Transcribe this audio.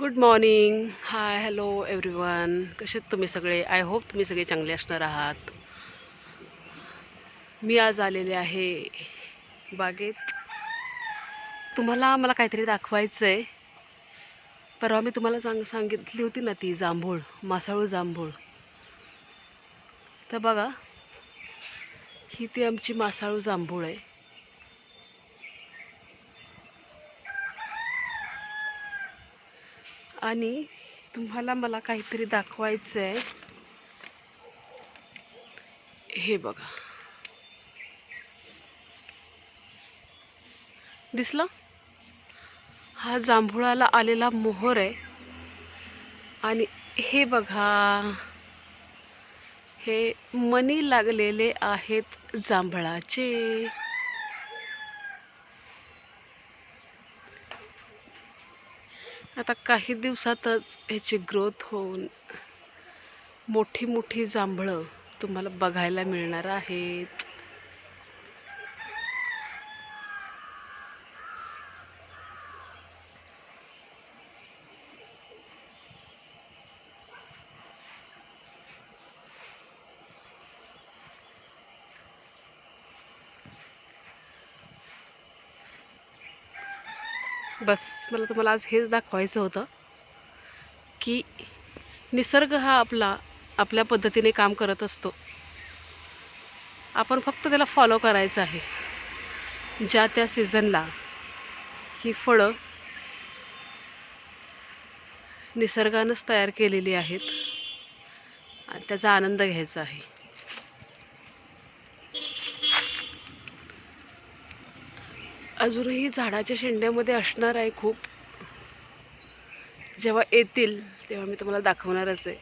Good morning hi hello everyone कसे तुम्ही सगळे? आय होप तुम्ही सगळे चांगले असणार आहात. मी आज आलेले आहे बागेत. तुम्हाला मला काहीतरी दाखवायचं आहे परवा मी तुम्हाला सांग सांगितली होती ना ती जांभूळ मासाळू जांभूळ. तर बघा ही ती आमची मासाळू जांभूळ आहे. आणि तुम्हाला मला काहीतरी दाखवायचं आहे हे बघा. दिसलं? हा जांभुळाला आलेला मोहर आहे. आणि हे बघा. हे मनी लागलेले आहेत जांभळाचे. आता काही दिवसातच ह्याची ग्रोथ होऊन मोठी मोठी जांभळं तुम्हाला बघायला मिळणार आहेत. बस मला तुम्हाला आज हेच दाखवायचं होतं की निसर्ग हा आपला आपल्या पद्धतीने काम करत असतो. आपण फक्त त्याला फॉलो करायचं आहे. ज्या त्या सीझनला ही फळं निसर्गानंच तयार केलेली आहेत आणि त्याचा आनंद घ्यायचा आहे. अजूनही झाडाच्या शेंड्यामध्ये असणार आहे खूप. जेव्हा येतील तेव्हा मी तुम्हाला दाखवणारच आहे.